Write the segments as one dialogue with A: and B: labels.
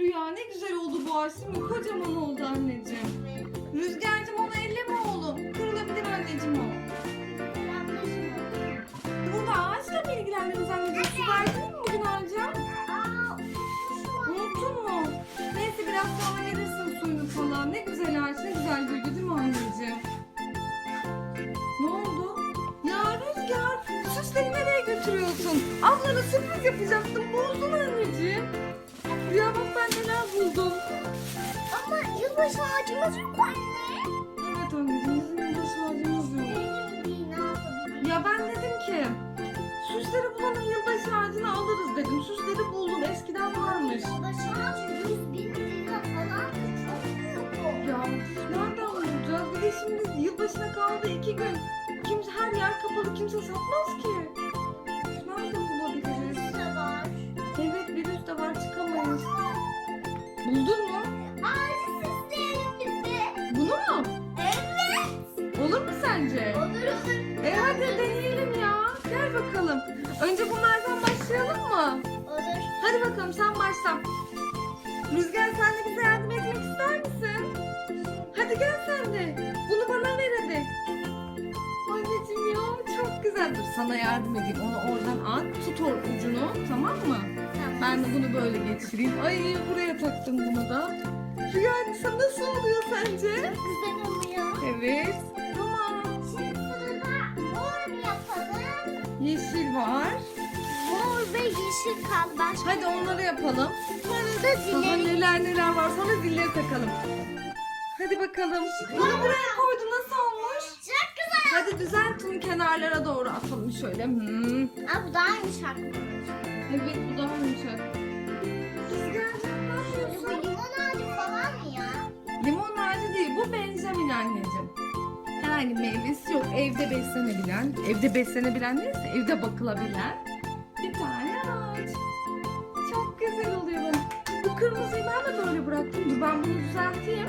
A: Rüya ne güzel oldu bu ağaç değil mi? Kocaman oldu anneciğim. Rüzgar'cığım onu elleme oğlum. Kırılabilir anneciğim o. Burada ağaçla mı ilgilendiniz anneciğim? Su verdin mi bugün ağaca? Unuttun mu? Neyse biraz sonra verirsin suyunu falan. Ne güzel ağaç, ne güzel büyüdü değil mi anneciğim? Ne oldu? Ya Rüzgar, süsleri nereye götürüyorsun? Ablana sürpriz yapacaktım, bozdun anneciğim. Ya bak ben neler buldum.
B: Ama yılbaşı ağacımız yok anne.
A: Evet anneciğim, bizim yılbaşı ağacımız yok. Ya ben dedim ki, süsleri bulalım yılbaşı ağacını alırız dedim. Süsleri buldum, eskiden varmış.
B: Yılbaşı ağacı 100 bin lira falan. Çok büyük o.
A: Ya nereden bulacağız? Bir de şimdi yılbaşına kaldı iki gün. Kimse her yer kapalı, kimse satmaz ki. Bakalım. Önce bunlardan başlayalım mı?
B: Olur.
A: Hadi bakalım sen başla. Rüzgar sen de bize yardım etmek ister misin? Hadi gel sen de. Bunu bana ver hadi. Anneciğim ya çok güzel. Dur sana yardım edeyim. Onu oradan at. Tut or ucunu tamam mı?
B: Tamam.
A: Ben de bunu böyle geçireyim. Ay buraya taktım bunu da. Rüya sen nasıl oluyor sence?
B: Güzel oluyor.
A: Evet. Var.
B: Mor ve yeşil kaldı. Başka
A: Hadi onları yapalım.
B: sonra da
A: Daha neler neler var. Sonra zilleri takalım. Hadi bakalım. Bunu buraya koydu. Nasıl olmuş?
B: Çok güzel.
A: Hadi düzelt bunu kenarlara doğru atalım şöyle. Hmm.
B: Aa, bu daha yumuşak.
A: Evet bu daha yumuşak.
B: Bu limon ağacı falan mı ya?
A: Limon ağacı değil bu Benjamin anneciğim. Herhangi meyvesi yok. Evde beslenebilen, evde beslenebilen neyse evde bakılabilen bir tane ağaç. Çok güzel oluyor bana. Bu kırmızıyı ben de böyle bıraktım. Dur ben bunu düzelteyim.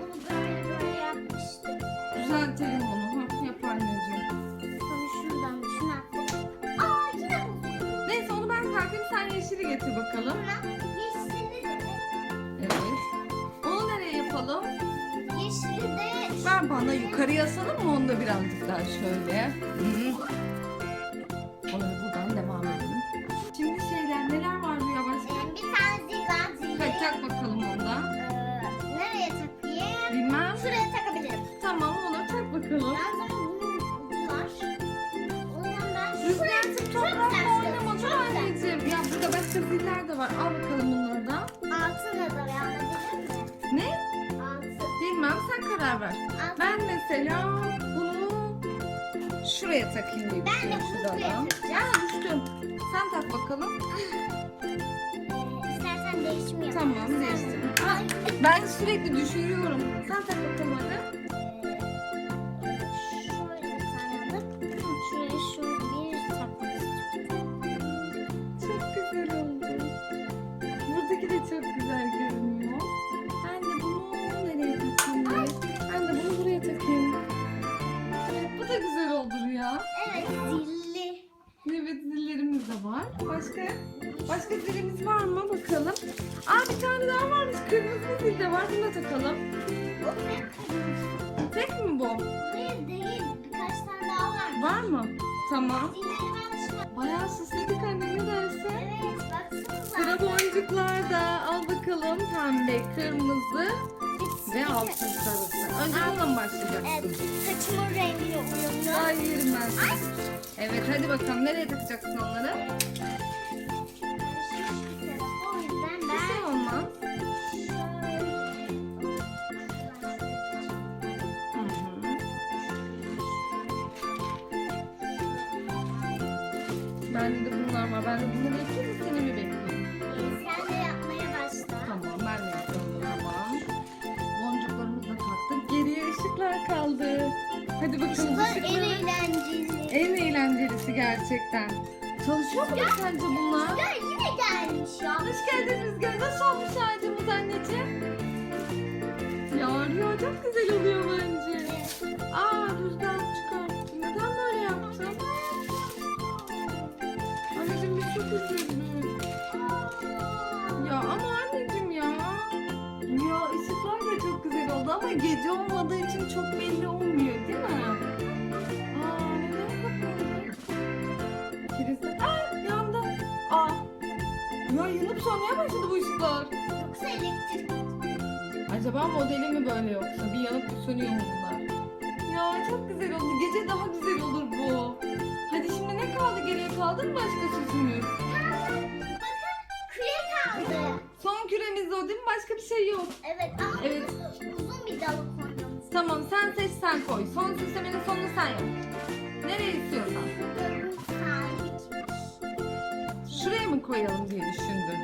B: Bunu böyle yapmıştık.
A: Düzeltelim onu. Ha, yap anneciğim.
B: Şuradan şunu attık. Aa yine bu.
A: Neyse onu ben takayım sen yeşili getir bakalım.
B: Yeşili de.
A: Evet. Onu nereye yapalım?
B: Yeşili de.
A: Bana yukarıya asalım mı onu da birazcık daha şöyle. Hı. Onu buradan devam edelim. Şimdi şeyler neler var Rüya başka?
B: Ee, bir tane zil var zili.
A: Hadi tak bakalım onu da.
B: Ee, nereye takayım?
A: Bilmem.
B: Şuraya takabilirim.
A: Tamam onu tak bakalım.
B: Ben zaten bunun ucu var. O yüzden ben şuraya
A: Rüzgar'cığım toprakla
B: güzel,
A: oynama
B: çok
A: dur
B: güzel.
A: anneciğim. Ya burada başka ziller de var. Al bakalım Ver.
B: Altı.
A: Ben mesela bunu şuraya takayım diye
B: Ben de
A: düşünüyorum
B: bunu buraya takacağım.
A: Aa, düştüm. Sen tak bakalım.
B: İstersen değişim.
A: Tamam değiştim. Aa, ben sürekli düşürüyorum. Sen tak bakalım hadi. Bunu da takalım. Tek mi bu?
B: Hayır değil. Birkaç tane daha var.
A: Var mı? Tamam. Bayağı süsledik anne ne dersin?
B: Evet baksanıza.
A: Sıra boncuklar da. Al bakalım. Pembe, kırmızı ve altın sarısı. Önce bununla mı başlayacaksın?
B: Evet. Saçımın rengiyle uyumlu.
A: Ay yerim ben. Evet hadi bakalım. Nereye takacaksın onları?
B: Ben
A: de bunları yapayım mı seni mi bekleyeyim?
B: sen de yapmaya başla.
A: Tamam ben de yapıyorum o zaman. Boncuklarımızı da taktık. Geriye ışıklar kaldı. Hadi bakalım
B: Bu en
A: ışıkları.
B: eğlenceli.
A: En eğlencelisi gerçekten. Çalışıyor mu sence bunlar?
B: Ya yine gelmiş ya.
A: Hoş geldin Rüzgar. Nasıl olmuş ağacımız anneciğim? Ya Rüya çok güzel oluyor bence. Aa Rüzgar Ama gece olmadığı için çok belli olmuyor değil mi? Aa neden kapalı? Kilise... Aa yandı. Aa. Ya yanıp sönmeye başladı bu ışıklar.
B: Yoksa elektrik.
A: Acaba modeli mi böyle yoksa? Bir yanıp bir sönüyor mu bunlar? Ya çok güzel oldu. Gece daha güzel olur bu. Hadi şimdi ne kaldı geriye kaldı mı başka süsümüz? Son küremiz o değil mi? Başka bir şey yok.
B: Evet ama
A: Evet.
B: uzun bir dalı koymamız.
A: Tamam sen seç sen koy. Son süslemenin sonunu sen yap. Nereye istiyorsan.
B: Kimmiş?
A: Şuraya mı koyalım diye düşündün.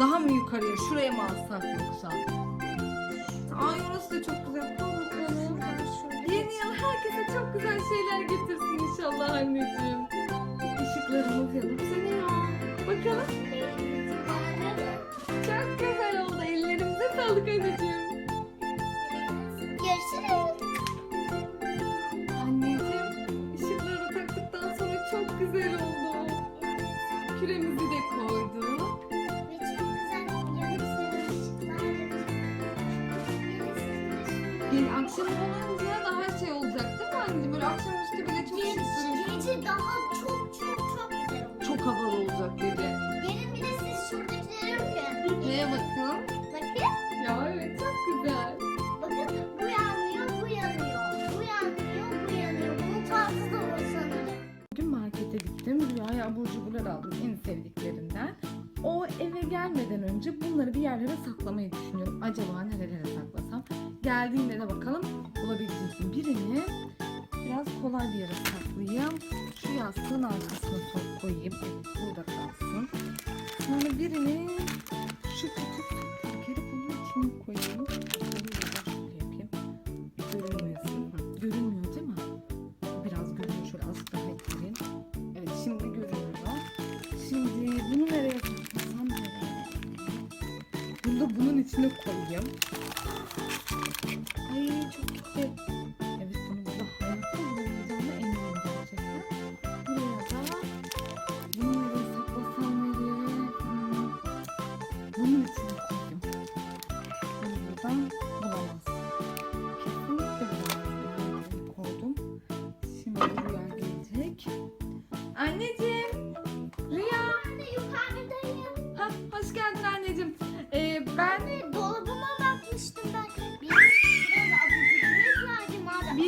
A: Daha mı yukarıya? Şuraya mı alsak yoksa? Ay orası da çok güzel. Koy bakalım. Yeni yıl herkese çok güzel şeyler getirsin inşallah anneciğim. Işıklarımız yanıp sönüyor. Bakalım. Sağlık anneciğim.
B: Görüşürüz.
A: Anneciğim ışıkları taktıktan sonra çok güzel oldu. Küremizi de koyduk.
B: Ve çok güzel
A: akşam olunca daha şey olacak değil mi anneciğim? Böyle akşamüstü bile çok şık duruyor.
B: Gece daha O
A: eve gelmeden önce bunları bir yerlere saklamayı düşünüyorum. Acaba nerelere saklasam? Geldiğinde de bakalım bulabilecek miyim? Birini biraz kolay bir yere saklayayım. Şu yastığın arkasına sok koyayım. Evet burada kalsın. Sonra birini şu küçük koyayım. Ay çok gitti. Evet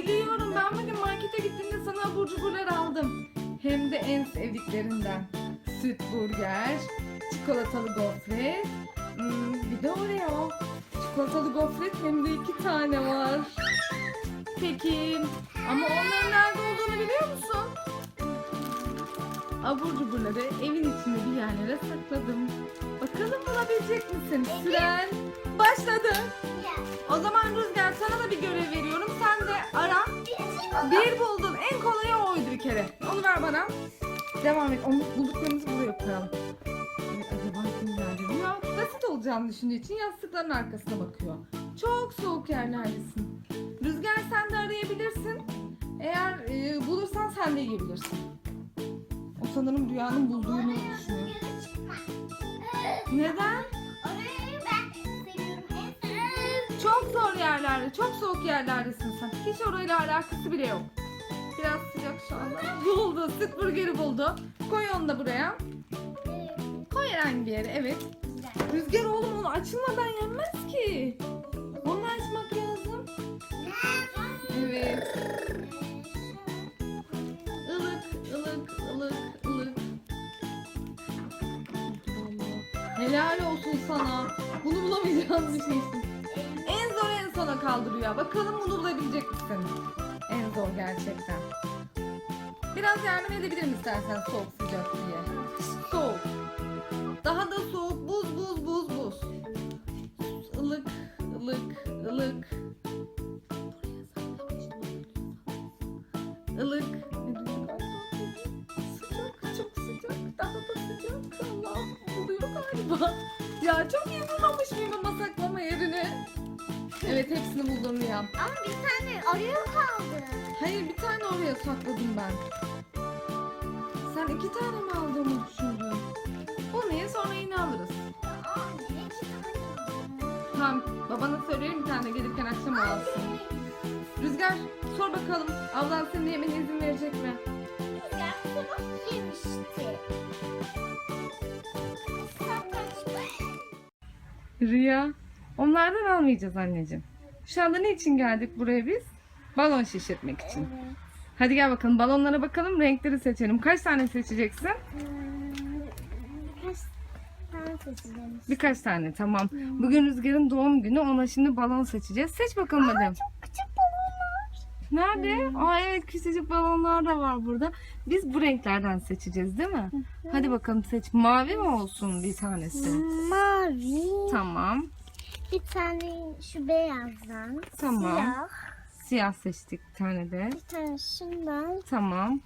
A: biliyorum ben bugün markete gittiğimde sana abur cuburlar aldım. Hem de en sevdiklerinden. Süt burger, çikolatalı gofret, hmm, bir de Oreo. Çikolatalı gofret hem de iki tane var. Peki ama onların nerede olduğunu biliyor musun? Abur cuburları evin içinde bir yerlere sakladım. Bakalım bulabilecek misin? Süren başladı.
B: Ya,
A: O zaman Rüzgar sana da bir görev veriyorum. Sen de ara. Bir buldun. En kolayı oydu bir kere. Onu ver bana. Devam et. Onu bulduklarımızı buraya koyalım. Evet, acaba kim nerede? Rüya basit olacağını düşündüğü için yastıkların arkasına bakıyor. Çok soğuk yerlerdesin. Rüzgar sen de arayabilirsin. Eğer e, bulursan sen de yiyebilirsin. O sanırım Rüya'nın bulduğunu düşünüyor. Neden?
B: Orayı ben seviyorum. En sevdiğim.
A: Çok zor yerlerde, çok soğuk yerlerdesin sen. Hiç orayla alakası bile yok. Biraz sıcak şu anda. Buldu, süt burgeri buldu. Koy onu da buraya. Koy herhangi bir yere, evet.
B: Güzel.
A: Rüzgar oğlum onu açılmadan yenmez ki. Onu açmak lazım. Evet. Helal olsun sana. Bunu bulamayacağını düşünmüştüm. En zor en sona kaldı Rüya. Bakalım bunu bulabilecek misin? En zor gerçekten. Biraz yardım edebilirim istersen soğuk sıcak diye. Soğuk. Daha da soğuk. Buz buz buz buz. Ilık ılık ılık. Ilık. Ya çok iyi bulmamış mıyım ama saklama yerini? Evet hepsini buldum Rüya.
B: Ama bir tane arıyor kaldı.
A: Hayır bir tane oraya sakladım ben. Sen iki tane mi aldığımı düşündün? Bunu ye sonra yine alırız.
B: Aa, ne iki tane?
A: Tamam Babana söylerim bir tane gelirken akşam alsın. Rüzgar sor bakalım ablan senin yemene izin verecek mi?
B: Rüzgar sabah yemişti.
A: Rüya onlardan almayacağız anneciğim. Şu anda ne için geldik buraya biz? Balon şişirtmek için.
B: Evet.
A: Hadi gel bakalım balonlara bakalım renkleri seçelim. Kaç tane seçeceksin?
B: Birkaç tane seçeceğim.
A: Birkaç tane tamam. Bugün Rüzgar'ın doğum günü ona şimdi balon seçeceğiz. Seç bakalım hadi.
B: Çok küçük.
A: Nerede? Aa evet küçücük balonlar da var burada. Biz bu renklerden seçeceğiz değil mi? Hadi bakalım seç. Mavi mi olsun bir tanesi?
B: Mavi.
A: Tamam.
B: Bir tane şu beyazdan.
A: Tamam.
B: Siyah.
A: Siyah seçtik bir tane de.
B: Bir tane şundan.
A: Tamam.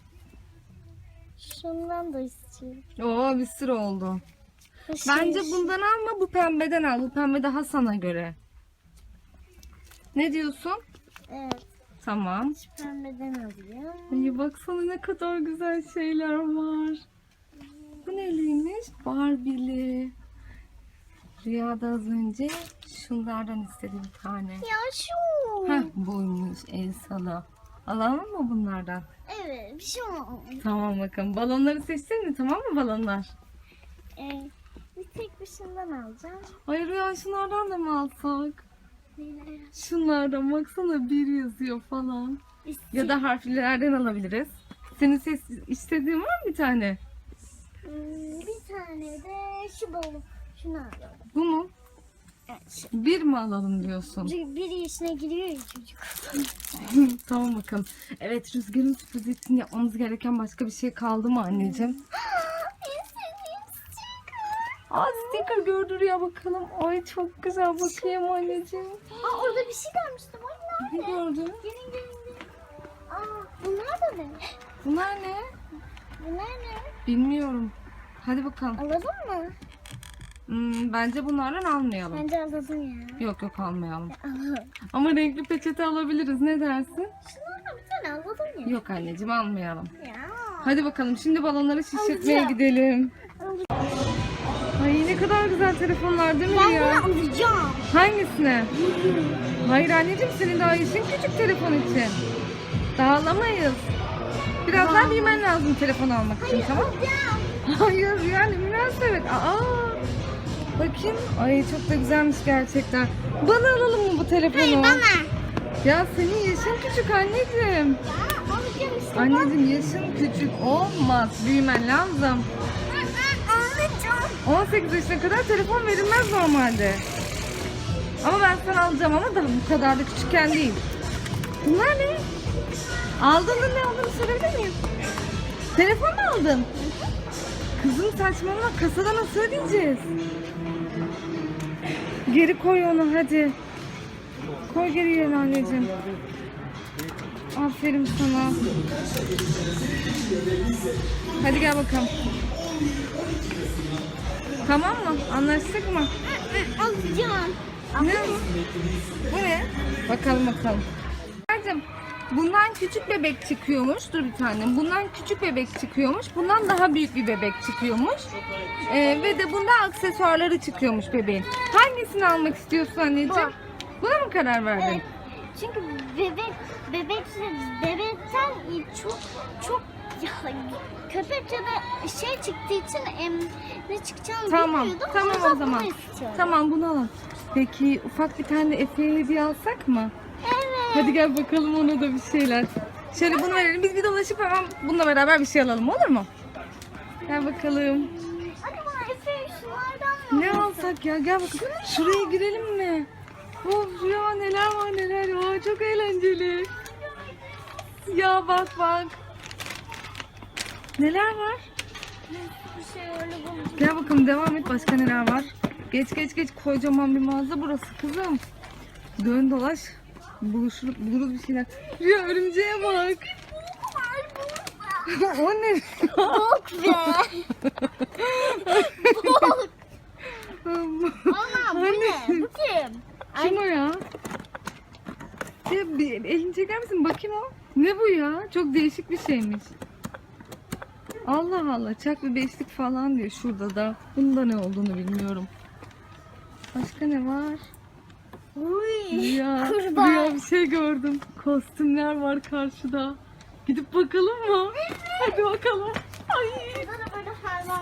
B: Şundan da istiyorum.
A: Oo bir sürü oldu.
B: Şey-
A: Bence bundan alma bu pembeden al. Bu pembe daha sana göre. Ne diyorsun?
B: Evet.
A: Tamam.
B: Şu pembeden alayım.
A: Ay baksana ne kadar güzel şeyler var. Bu neliymiş? Barbie'li. Rüyada az önce şunlardan istedi bir tane.
B: Ya şu.
A: Heh buymuş Elsa'la. Alalım mı bunlardan?
B: Evet bir şey olmaz.
A: Tamam bakalım. Balonları seçtin mi? Tamam mı balonlar?
B: Ee, bir tek bir şundan alacağım.
A: Ay Rüya şunlardan da mı alsak? Şunlardan baksana bir yazıyor falan. Ya
B: İstiyorum.
A: da harflerden alabiliriz. Senin ses istediğin var mı bir tane?
B: Hmm, bir tane de şu balon. Şunu alalım.
A: Bu mu?
B: Evet. şu-
A: Bir mi alalım diyorsun?
B: Bir yaşına giriyor ya çocuk.
A: tamam bakalım. Evet Rüzgar'ın sürpriz için yapmamız gereken başka bir şey kaldı mı anneciğim? Aa sticker gördü Rüya bakalım. Ay çok güzel bakayım anneciğim.
B: Aa orada bir şey görmüştüm. Ay
A: Ne gördün?
B: Gelin gelin gelin. Aa bunlar da ne?
A: Bunlar ne?
B: Bunlar ne?
A: Bilmiyorum. Hadi bakalım.
B: Alalım mı?
A: Hmm, bence bunlardan almayalım.
B: Bence alalım ya.
A: Yok yok almayalım.
B: Alalım.
A: Ama renkli peçete alabiliriz. Ne dersin?
B: Şunlardan bir tane alalım ya.
A: Yok anneciğim almayalım.
B: Ya.
A: Hadi bakalım şimdi balonları şişirtmeye
B: Alacağım.
A: gidelim. Ay ne kadar güzel telefonlar değil mi
B: Ben
A: ya?
B: bunu alacağım.
A: Hangisine? Hayır anneciğim senin daha yaşın küçük telefon için. Daha alamayız. Biraz daha büyümen lazım telefon almak için tamam mı?
B: Alacağım.
A: Hayır yani münasebet. Aa. Bakayım. Ay çok da güzelmiş gerçekten. Bana alalım mı bu telefonu?
B: Hayır bana.
A: Ya senin yaşın küçük anneciğim.
B: Ya alacağım işte.
A: Anneciğim yaşın küçük olmaz. Büyümen lazım.
B: Alacağım.
A: 18 yaşına kadar telefon verilmez normalde. Ama ben sana alacağım ama da bu kadar da küçükken değil. Bunlar ne? Aldın da ne aldığını sorabilir miyim? Telefon mu aldın? Kızım saçmalama kasada nasıl ödeyeceğiz? Geri koy onu hadi. Koy geri yerine anneciğim. Aferin sana. Hadi gel bakalım. Tamam mı? Anlaştık mı?
B: Alacağım.
A: Ne? Bu ne? Bakalım bakalım. Hacım, bundan küçük bebek çıkıyormuş. Dur bir tane. Bundan küçük bebek çıkıyormuş. Bundan daha büyük bir bebek çıkıyormuş. Ee, ve de bunda aksesuarları çıkıyormuş bebeğin. Hangisini almak istiyorsun anneciğim? Buna mı karar verdin?
B: Evet. Çünkü bebek bebek bebekten çok çok köpek ya da şey çıktığı için em, ne çıkacağını
A: Tamam,
B: bilmiyordum.
A: tamam
B: yüzden
A: o zaman.
B: istiyorum.
A: Tamam bunu alalım. Peki ufak bir tane Efe'ye hediye alsak mı?
B: Evet.
A: Hadi gel bakalım ona da bir şeyler. Şöyle bunu verelim. Biz bir dolaşıp hemen bununla beraber bir şey alalım olur mu? Gel bakalım.
B: Hadi bana Efe şunlardan mı?
A: Ne alsak ya? Gel bakalım. Şuraya girelim mi? Of ya neler var neler ya. Çok eğlenceli. Ya bak bak. Neler var?
B: Bir şey öyle bulmuş.
A: Gel bakalım devam et. Başka neler var? Geç geç geç. Kocaman bir mağaza burası kızım. Dön dolaş. Buluşur, buluruz bir şeyler. Ya örümceğe bak. o ne?
B: Bok be. Bok. Ana bu ne? Bu kim?
A: Kim o ya? Ya bir elini çeker misin? Bakayım o. Ne bu ya? Çok değişik bir şeymiş. Allah Allah. Çak bir beşlik falan diyor şurada da. Bunda ne olduğunu bilmiyorum. Başka ne var?
B: Uy.
A: Rüya,
B: Kurbağa.
A: Rüya bir şey gördüm. Kostümler var karşıda. Gidip bakalım mı? Hadi bakalım. Ay.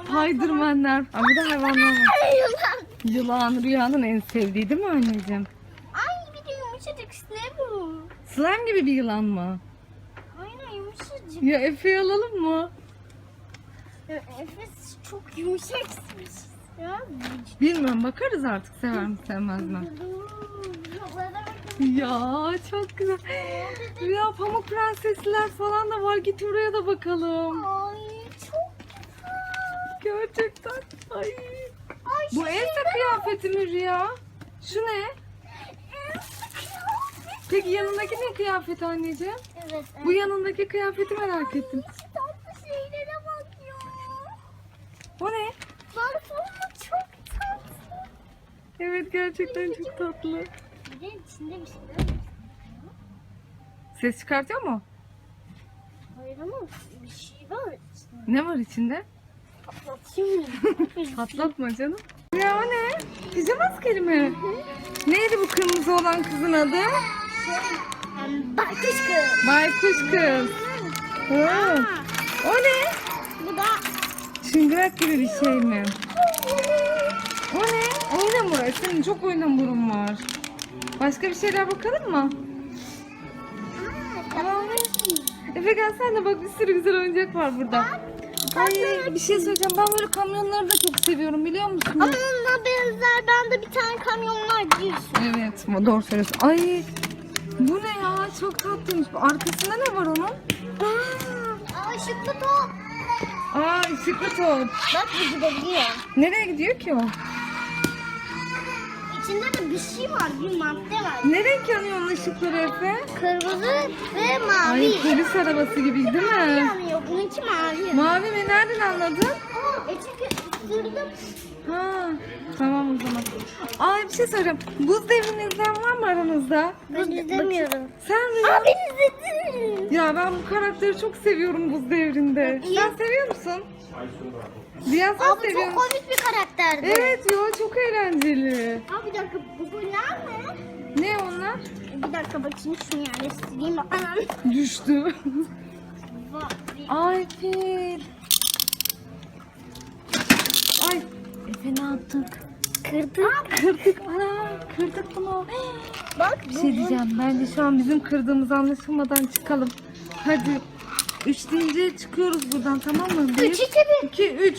A: Spiderman'ler. Ay bir de hayvanlar var.
B: Yılan.
A: Yılan Rüya'nın en sevdiği değil mi anneciğim?
B: Ay bir de yumuşacık ne bu?
A: Slime gibi bir yılan mı?
B: Aynen yumuşacık.
A: Ya Efe'yi alalım mı?
B: Ya, Efes çok yumuşaksınmış. Ya.
A: Bilmiyorum bakarız artık sever mi sevmez mi? Ya çok güzel. Rüya pamuk prensesler falan da var. Git oraya da bakalım.
B: Ay çok
A: Gerçekten. Ay.
B: Ay
A: Bu Elsa kıyafeti mi Rüya? Şu ne? Peki yanındaki ne kıyafet anneciğim?
B: Evet.
A: Bu yanındaki kıyafeti merak ettim.
B: Şu tatlı şeylere bak ya.
A: O ne?
B: Parfümü çok tatlı.
A: Evet gerçekten çok tatlı.
B: İçinde bir var.
A: Ses çıkartıyor mu?
B: Hayır ama bir şey var içinde.
A: Ne var içinde?
B: Patlatayım mı?
A: Patlatma canım. Ya o ne? Pijama askeri mi? Neydi bu kırmızı olan kızın adı?
B: Em, Baykuş kız.
A: Baykuş kız. O ne?
B: Bu da
A: Çıngırak gibi bir şey mi? O ne? Oyun hamuru. Senin çok oyun hamurun var. Başka bir şeyler bakalım mı?
B: tamam.
A: Efe gel sen de bak bir sürü güzel oyuncak var burada. Ay bir şey söyleyeceğim. Ben böyle kamyonları da çok seviyorum biliyor musun?
B: Ama onunla benzer ben de bir tane kamyonlar diyorsun.
A: Evet doğru söylüyorsun. Ay bu ne ya? Çok tatlıymış. Arkasında ne var onun?
B: Aa ışıklı top.
A: Aa ışıklı top.
B: Bak bu gidebiliyor.
A: Nereye gidiyor ki o?
B: İçinde de bir şey var bir madde var.
A: Ne renk yanıyor onun ışıkları Efe?
B: Kırmızı ve mavi.
A: Ay polis arabası gibi değil mi?
B: yanıyor. Bununki mavi.
A: Mavi mi? Nereden anladın?
B: Isırdım.
A: Ha, tamam o zaman. Ay bir şey söyleyeceğim. Buz devrinizden var mı aranızda?
B: Ben izlemiyorum.
A: Sen mi?
B: Ben izledim.
A: Ya ben bu karakteri çok seviyorum buz devrinde.
B: İyi.
A: Sen seviyor musun? Rüya sen
B: Aa bu
A: seviyor
B: çok
A: musun?
B: komik bir karakterdi.
A: Evet ya çok eğlenceli.
B: Aa bir dakika bu bu ne?
A: Ne onlar?
B: Bir dakika bakayım şunu yerleştireyim. Anam.
A: Düştü.
B: Vay.
A: Ay fil. Ay Efe ne yaptık?
B: Kırdık.
A: Kırdık ana kırdık bunu.
B: Bak
A: Bir şey diyeceğim. Bence şu an bizim kırdığımız anlaşılmadan çıkalım. Hadi. Üç deyince çıkıyoruz buradan tamam mı? Bir,
B: Üç, iki, bir.
A: iki, üç.